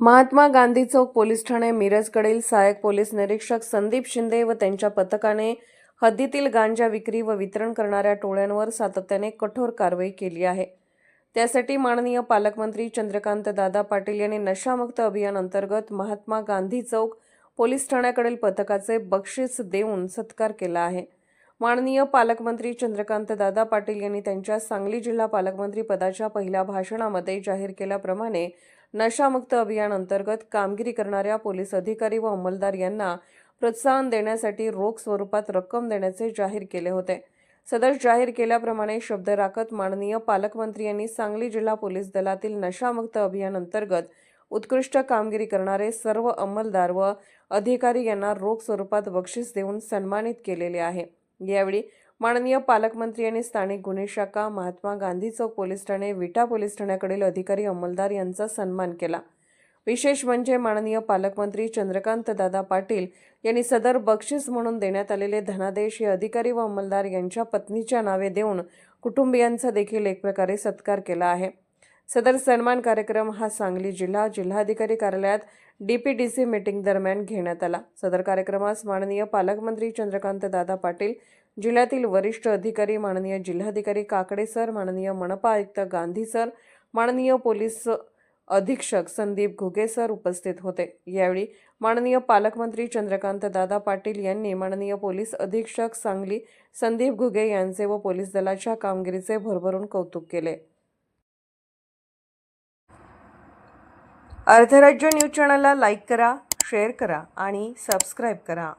महात्मा गांधी चौक police ठाणे मिरजकडील सहाय्यक पोलीस निरीक्षक संदीप शिंदे व त्यांच्या पथकाने हद्दीतील गांजा विक्री व वितरण करणाऱ्या टोळ्यांवर सातत्याने कठोर कारवाई केली आहे. त्यासाठी माननीय पालकमंत्री चंद्रकांत दादा पाटील यांनी नशामुक्त अभियान अंतर्गत महात्मा गांधी चौक पोलीस ठाण्याकडील पथकाचे बक्षीस देऊन सत्कार केला आहे. माननीय पालकमंत्री चंद्रकांत दादा पाटील यांनी त्यांच्या सांगली जिल्हा पालकमंत्री पदाच्या पहिल्या भाषणामध्ये जाहीर केल्याप्रमाणे नशामुक्त अभियान अंतर्गत कामगिरी करणाऱ्या पोलीस अधिकारी व अंमलदार यांना प्रोत्साहन देण्यासाठी रोख स्वरूपात रक्कम देण्याचे जाहीर केले होते. सदर जाहीर केल्याप्रमाणे शब्द राखत माननीय पालकमंत्री यांनी सांगली जिल्हा पोलीस दलातील नशामुक्त अभियान अंतर्गत उत्कृष्ट कामगिरी करणारे सर्व अंमलदार व अधिकारी यांना रोख स्वरूपात बक्षीस देऊन सन्मानित केलेले आहे. यावेळी माननीय पालकमंत्री यांनी स्थानिक गुन्हे शाखा महात्मा गांधी चौक पोलीस ठाणे विटा पोलीस ठाण्याकडील अधिकारी अंमलदार यांचा सन्मान केला. विशेष म्हणजे माननीय पालकमंत्री चंद्रकांत दादा पाटील यांनी सदर बक्षीस म्हणून देण्यात आलेले धनादेश हे अधिकारी व अंमलदार यांच्या पत्नीच्या नावे देऊन कुटुंबियांचा देखील एक प्रकारे सत्कार केला आहे. सदर सन्मान कार्यक्रम हा सांगली जिल्हा जिल्हाधिकारी कार्यालयात D P D C meeting दरम्यान घेण्यात आला. सदर कार्यक्रमास माननीय पालकमंत्री चंद्रकांत दादा पाटील जिल्ह्यातील वरिष्ठ अधिकारी माननीय जिल्हाधिकारी काकडे सर माननीय मनपा आयुक्त गांधी सर माननीय पोलीस अधीक्षक संदीप घुगे सर उपस्थित होते. यावेळी माननीय पालकमंत्री चंद्रकांत दादा पाटील यांनी माननीय पोलीस अधीक्षक सांगली संदीप घुगे यांचे व पोलीस दलाच्या कामगिरीचे भरभरून कौतुक केले. अर्धराज्य न्यूज चॅनलला लाईक करा शेअर करा आणि सबस्क्राईब करा.